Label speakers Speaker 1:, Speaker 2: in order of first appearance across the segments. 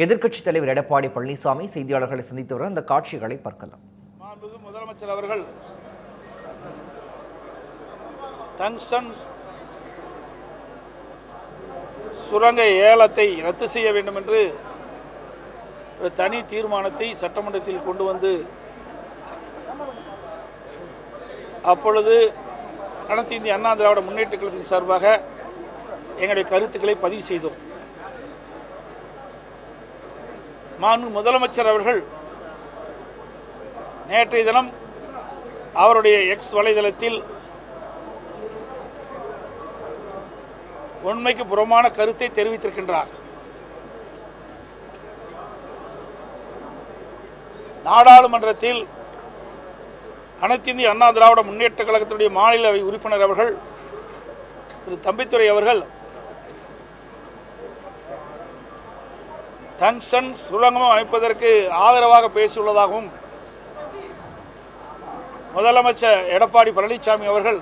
Speaker 1: எதிர்க்கட்சித் தலைவர் எடப்பாடி பழனிசாமி செய்தியாளர்களை சந்தித்து வர அந்த காட்சிகளை பார்க்கலாம்.
Speaker 2: முதலமைச்சர் அவர்கள் டங்ஸ்டன் சுரங்க ஏலத்தை ரத்து செய்ய வேண்டும் என்று ஒரு தனி தீர்மானத்தை சட்டமன்றத்தில் கொண்டு வந்து அப்பொழுது அனைத்து இந்திய அண்ணா திராவிட முன்னேற்ற கழகத்தின் சார்பாக எங்களுடைய கருத்துக்களை பதிவு செய்தோம். மாண்பு முதலமைச்சர் அவர்கள் நேற்றைய தினம் அவருடைய எக்ஸ் வலைதளத்தில் உண்மைக்கு புறமான கருத்தை தெரிவித்திருக்கின்றார். நாடாளுமன்றத்தில் அனைத்து இந்திய அண்ணா திராவிட முன்னேற்ற கழகத்தினுடைய மாநில உறுப்பினர் அவர்கள் திரு தம்பித்துரை அவர்கள் டங்ஷன் சுரங்கம் அமைப்பதற்கு ஆதரவாக பேசியுள்ளதாகவும் முதலமைச்சர் எடப்பாடி பழனிசாமி அவர்கள்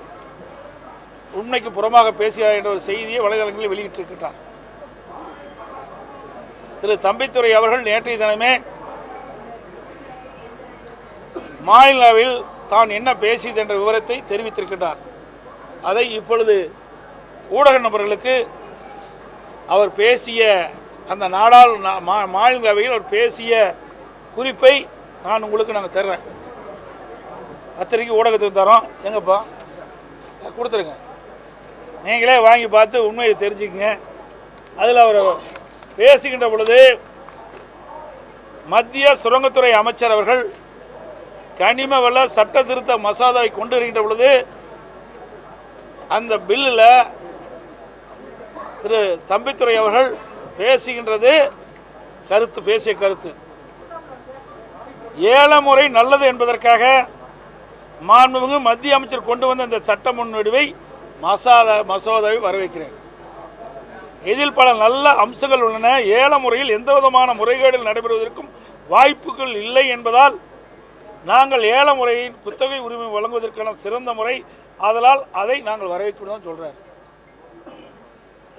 Speaker 2: உண்மைக்கு புறமாக பேசுகிறார் என்ற ஒரு செய்தியை வலைதளங்களில் வெளியிட்டிருக்கிறார் திரு. தம்பித்துறை அவர்கள் நேற்றைய தினமே மாநிலவில் தான் என்ன பேசியது என்ற விவரத்தை தெரிவித்திருக்கிறார் அதை இப்பொழுது ஊடக நபர்களுக்கு அவர் பேசிய அந்த நாடாள் மாநிலங்களவையில் அவர் பேசிய குறிப்பை நான் உங்களுக்கு நாங்கள் தர்றேன். பத்திரிக்கை ஊடகத்துக்கு தரோம். எங்கப்பா? கொடுத்துருங்க. நீங்களே வாங்கி பார்த்து உண்மையை தெரிஞ்சுக்கங்க. அதில் அவர் பேசுகின்ற பொழுது மத்திய சுரங்கத்துறை அமைச்சர் அவர்கள் கனிம வள சட்ட திருத்த மசோதாவை கொண்டு வருகின்ற பொழுது அந்த பில்லில் திரு தம்பித்துறை அவர்கள் பேசுகின்றது கருத்து பேசிய கருத்து. ஏல முறை நல்லது என்பதற்காக மாண்புமிகு மத்திய அமைச்சர் கொண்டு வந்த இந்த சட்ட முன்வடிவை மசாதா மசோதாவை வரவேற்கிறேன். இதில் பல நல்ல அம்சங்கள் உள்ளன. ஏல முறையில் எந்த விதமான முறைகேடுகள் நடைபெறுவதற்கும் வாய்ப்புகள் இல்லை என்பதால் நாங்கள் ஏல முறையின் குத்தகை உரிமை வழங்குவதற்கான சிறந்த முறை. ஆதலால் அதை நாங்கள் வரவேற்கணும் தான் சொல்கிறார்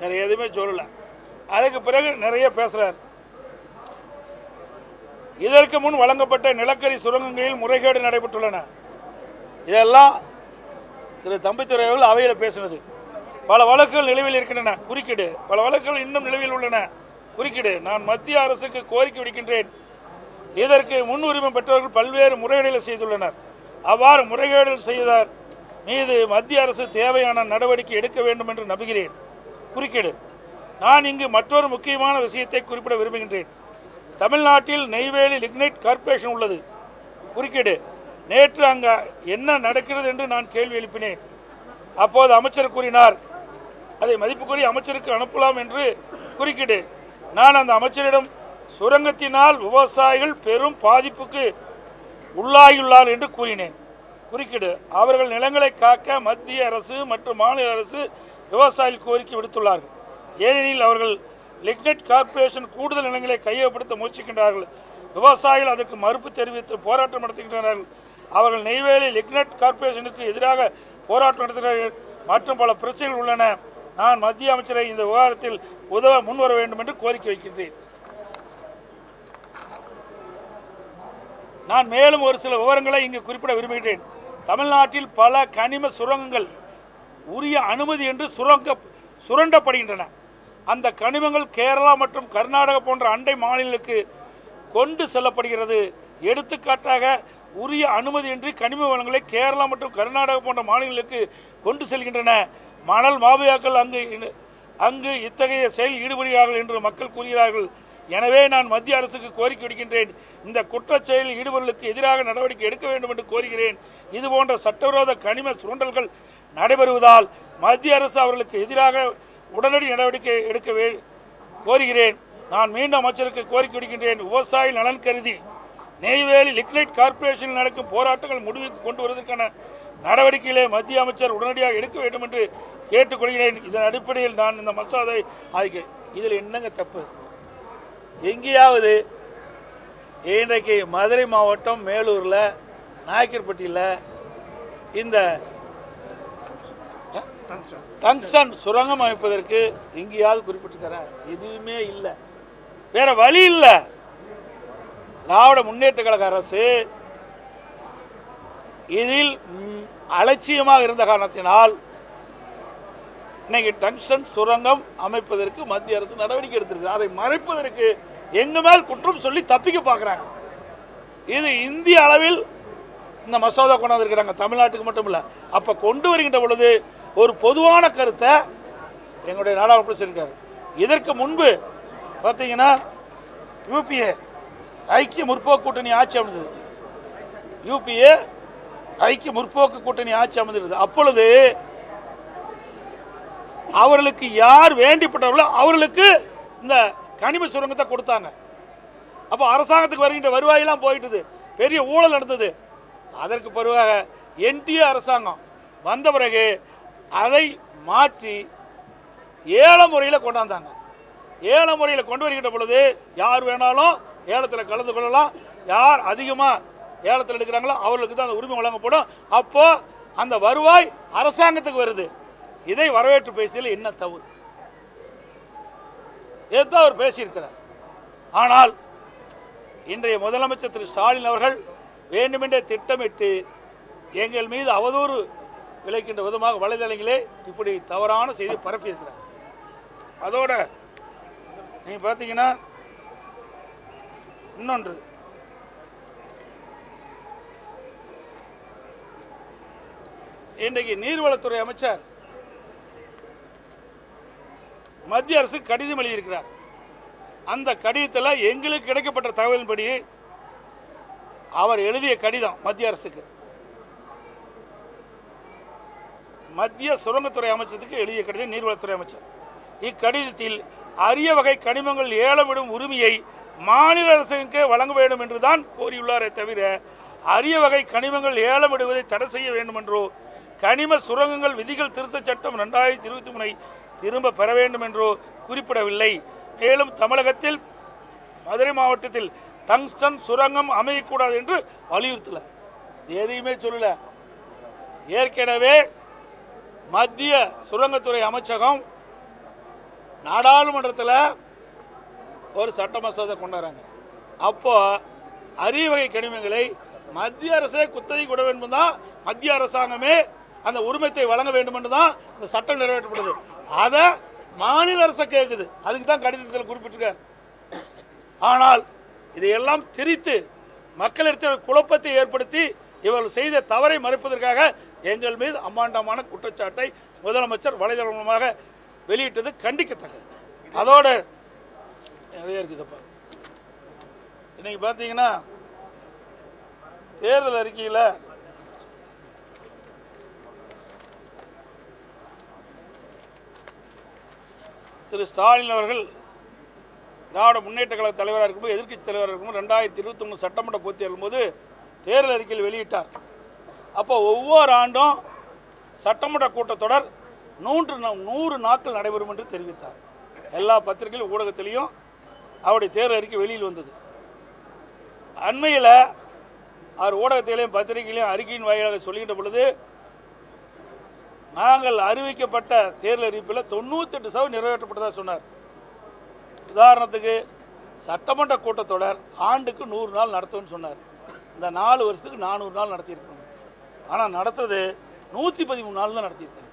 Speaker 2: வேறு எதுவுமே சொல்லலை. அதுக்கு பிறகு நிறைய பேசுகிறார் இதற்கு முன் வழங்கப்பட்ட நிலக்கரி சுரங்கங்களில் முறைகேடு நடைபெற்றுள்ளன. இதெல்லாம் திரு தம்பித்துறை அவர்கள் அவையில் பேசினது. பல வழக்குகள் நிலுவையில் இருக்கின்றன. குறுக்கீடு. பல வழக்குகள் இன்னும் நிலுவையில் உள்ளன. குறுக்கீடு. நான் மத்திய அரசுக்கு கோரிக்கை விடுக்கின்றேன். இதற்கு முன்னுரிமை பெற்றவர்கள் பல்வேறு முறைகேடுகளை செய்துள்ளனர். அவ்வாறு முறைகேடுகள் செய்தார். மீது மத்திய அரசு தேவையான நடவடிக்கை எடுக்க வேண்டும் என்று நம்புகிறேன். குறுக்கீடு. நான் இங்கு மற்றொரு முக்கியமான விஷயத்தை குறிப்பிட விரும்புகின்றேன். தமிழ்நாட்டில் நெய்வேலி லிக்னைட் கார்ப்பரேஷன் உள்ளது. குறுக்கீடு. நேற்று அங்கே என்ன நடக்கிறது என்று நான் கேள்வி எழுப்பினேன். அப்போது அமைச்சர் கூறினார் அதை மதிப்புக்குரிய அமைச்சருக்கு அனுப்பலாம் என்று குறுக்கீடு. நான் அந்த அமைச்சரிடம் சுரங்கத்தினால் விவசாயிகள் பெரும் பாதிப்புக்கு உள்ளாகியுள்ளார் என்று கூறினேன். குறுக்கீடு. அவர்கள் நிலங்களை காக்க மத்திய அரசு மற்றும் மாநில அரசு விவசாயிகள் கோரிக்கை விடுத்துள்ளார்கள். ஏனெனில் அவர்கள் லிக்னட் கார்ப்பரேஷன் கூடுதல் நிலங்களை கையகப்படுத்த முயற்சிக்கின்றார்கள். விவசாயிகள் அதற்கு மறுப்பு தெரிவித்து போராட்டம் நடத்துகின்றனர். அவர்கள் நெய்வேலி லிக்னெட் கார்ப்பரேஷனுக்கு எதிராக போராட்டம் நடத்துகிறார்கள். மற்றும் பல பிரச்சனைகள் உள்ளன. நான் மத்திய அமைச்சரை இந்த விவகாரத்தில் உதவ முன்வர வேண்டும் என்று கோரிக்கை வைக்கின்றேன். நான் மேலும் ஒரு சில விவரங்களை இங்கு குறிப்பிட விரும்புகிறேன் தமிழ்நாட்டில் பல கனிம சுரங்கங்கள் உரிய அனுமதி என்று சுரங்க சுரண்டப்படுகின்றன. அந்த கனிமங்கள் கேரளா மற்றும் கர்நாடகா போன்ற அண்டை மாநிலங்களுக்கு கொண்டு செல்லப்படுகிறது. எடுத்துக்காட்டாக உரிய அனுமதியின்றி கனிம வளங்களை கேரளா மற்றும் கர்நாடகா போன்ற மாநிலங்களுக்கு கொண்டு செல்கின்றன. மணல் மாபியாக்கள் அங்கு அங்கு இத்தகைய செயல் ஈடுபடுகிறார்கள் என்று மக்கள் கூறுகிறார்கள். எனவே நான் மத்திய அரசுக்கு கோரிக்கை விடுக்கின்றேன். இந்த குற்றச் செயலில் ஈடுபவர்களுக்கு எதிராக நடவடிக்கை எடுக்க வேண்டும் என்று கோருகிறேன். இது போன்ற சட்டவிரோத கனிம சுரண்டல்கள் நடைபெறுவதால் மத்திய அரசு அவர்களுக்கு எதிராக உடனடி நடவடிக்கை எடுக்க கோருகிறேன். நான் மீண்டும் அமைச்சருக்கு கோரிக்கை விடுக்கின்றேன். விவசாய நலன் கருதி நெய்வேலி லிக்னைட் கார்ப்பரேஷனில் நடக்கும் போராட்டங்கள் முடிவுக்கு கொண்டு வருவதற்கான நடவடிக்கைகளை மத்திய அமைச்சர் உடனடியாக எடுக்க வேண்டும் என்று கேட்டுக்கொள்கிறேன். இதன் அடிப்படையில் நான் இந்த மசோதை ஆதிக்க இதில் என்னங்க தப்பு? எங்கேயாவது இன்றைக்கு மதுரை மாவட்டம் மேலூரில் நாயக்கர்பட்டியில் இந்த டங்ஸ்டன் சுரங்கம் அமைப்பதற்கு எங்கேயாவது குறிப்பிட்டிருக்கிறேன் எதுவுமே இல்லை. வேற வழி இல்லை. திராவிட முன்னேற்ற கழக அரசு இதில் அலட்சியமாக இருந்த காரணத்தினால் இன்னைக்கு டங்ஸ்டன் சுரங்கம் அமைப்பதற்கு மத்திய அரசு நடவடிக்கை எடுத்திருக்கு அதை மறைப்பதற்கு எங்க மேல் குற்றம் சொல்லி தப்பிக்க பார்க்குறாங்க. இது இந்திய அளவில் இந்த மசோதா கொண்டாந்துருக்கிறாங்க தமிழ்நாட்டுக்கு மட்டும் இல்லை. அப்போ கொண்டு வருகின்ற பொழுது ஒரு பொதுவான கருத்தை எங்களுடைய நாடாளுமன்ற சொல்லியிருக்காரு. இதற்கு முன்பு பார்த்தீங்கன்னா யூபிஏ ஐக்கிய முற்போக்கு கூட்டணி ஆட்சி அமைந்தது. யூபிஏ ஐக்கிய முற்போக்கு கூட்டணி ஆட்சி அமைந்திருந்தது. அப்பொழுது அவர்களுக்கு யார் வேண்டிப்பட்டவர்களோ அவர்களுக்கு இந்த கனிம சுரங்கத்தை கொடுத்தாங்க. அப்போ அரசாங்கத்துக்கு வருகின்ற வருவாயெல்லாம் போயிட்டுது. பெரிய ஊழல் நடந்தது. அதற்கு பிறகு என்டிஏ அரசாங்கம் வந்த பிறகு அதை மாற்றி ஏல முறையில் கொண்டாந்தாங்க. ஏல முறையில் கொண்டு வருகின்ற பொழுது யார் வேணாலும் ஏலத்தில் கலந்து கொள்ளலாம். யார் அதிகமாக ஏலத்தில் எடுக்கிறாங்களோ அவர்களுக்கு தான் அந்த உரிமை வழங்கப்படும். அப்போது அந்த வருவாய் அரசாங்கத்துக்கு வருது. இதை வரவேற்று பேசியதில் என்ன தவறு? இதுதான் அவர் பேசியிருக்கிறார். ஆனால் இன்றைய முதலமைச்சர் திரு ஸ்டாலின் அவர்கள் வேண்டுமென்றே திட்டமிட்டு எங்கள் மீது அவதூறு விளைக்கின்ற விதமாக வலைதளங்களே இப்படி தவறான செய்தி பரப்பியிருக்கிறார். அதோட நீங்கள் பார்த்தீங்கன்னா இன்னொன்று. இன்றைக்கு நீர்வளத்துறை அமைச்சர் மத்திய அரசு கடிதம் எழுதியிருக்கிறார். அந்த கடிதத்தில் எங்களுக்கு கிடைக்கப்பட்ட தகவலின்படி அவர் எழுதிய கடிதம் மத்திய அரசுக்கு. மத்திய சுரங்கத்துறை அமைச்சத்துக்கு எழுதிய கடிதம் நீர்வளத்துறை அமைச்சர். இக்கடிதத்தில் அரிய வகை கனிமங்கள் ஏலமிடும் உரிமையை மாநில அரசுக்கு வழங்க வேண்டும் என்று தான் கோரியுள்ளாரே தவிர அரிய வகை கனிமங்கள் ஏலமிடுவதை தடை செய்ய வேண்டும் என்றோ கனிம சுரங்கங்கள் விதிகள் திருத்தச் சட்டம் ரெண்டாயிரத்தி இருபத்தி மூணை திரும்ப பெற வேண்டும் என்றோ குறிப்பிடவில்லை. மேலும் தமிழகத்தில் மதுரை மாவட்டத்தில் டங்ஸ்டன் சுரங்கம் அமையக்கூடாது என்று வலியுறுத்தல. எதையுமே சொல்லல. ஏற்கனவே மத்திய சுரங்கத்துறை அமைச்சகம் நாடாளுமன்றத்தில் ஒரு சட்ட மசோதை கொண்டாடுறாங்க. அப்போ அரியவகை கனிமங்களை மத்திய அரசே குத்தகை கொட வேண்டும் தான் மத்திய அரசாங்கமே அந்த உரிமத்தை வழங்க வேண்டும் என்று தான் அந்த சட்டம் நிறைவேற்றப்படுது. அதை மாநில அரசை கேட்குது அதுக்கு தான் கடிதத்தில் குறிப்பிட்டிருக்கார். ஆனால் இதையெல்லாம் திரித்து மக்களிடத்தில் குழப்பத்தை ஏற்படுத்தி இவர்கள் செய்த தவறை மறைப்பதற்காக எங்கள் மீது அம்மாண்டமான குற்றச்சாட்டை முதலமைச்சர் வலைதளம் மூலமாக வெளியிட்டது கண்டிக்கத்தக்கது. அதோட நிறைய இருக்குதுப்பா. இன்னைக்கு பார்த்தீங்கன்னா தேர்தல் அறிக்கையில் திரு ஸ்டாலின் அவர்கள் திராவிட முன்னேற்ற கழக தலைவராக இருக்கும்போது எதிர்க்கட்சி தலைவராக இருக்கும்போது ரெண்டாயிரத்தி இருபத்தி ஒன்று சட்டமன்ற போது தேர்தல் அறிக்கையில் வெளியிட்டார். அப்போ ஒவ்வொரு ஆண்டும் சட்டமன்ற கூட்டத்தொடர் நூன்று நூறு நாட்கள் நடைபெறும் என்று தெரிவித்தார். எல்லா பத்திரிகையும் ஊடகத்திலையும் அவருடைய தேர்தல் அறிக்கை வெளியில் வந்தது. அண்மையில் அவர் ஊடகத்திலையும் பத்திரிகையிலையும் அறிக்கையின் வாயிலாக சொல்லுகின்ற பொழுது நாங்கள் அறிவிக்கப்பட்ட தேர்தல் அறிவிப்பில் தொண்ணூத்தெட்டு சதவீதம் நிறைவேற்றப்பட்டதாக சொன்னார். உதாரணத்துக்கு சட்டமன்ற கூட்டத்தொடர் ஆண்டுக்கு நூறு நாள் நடத்தும்னு சொன்னார். இந்த நாலு வருஷத்துக்கு நானூறு நாள் நடத்தியிருக்கோம். ஆனால் நடத்துறது நூற்றி பதிமூணு நாள் தான் நடத்தியிருக்காங்க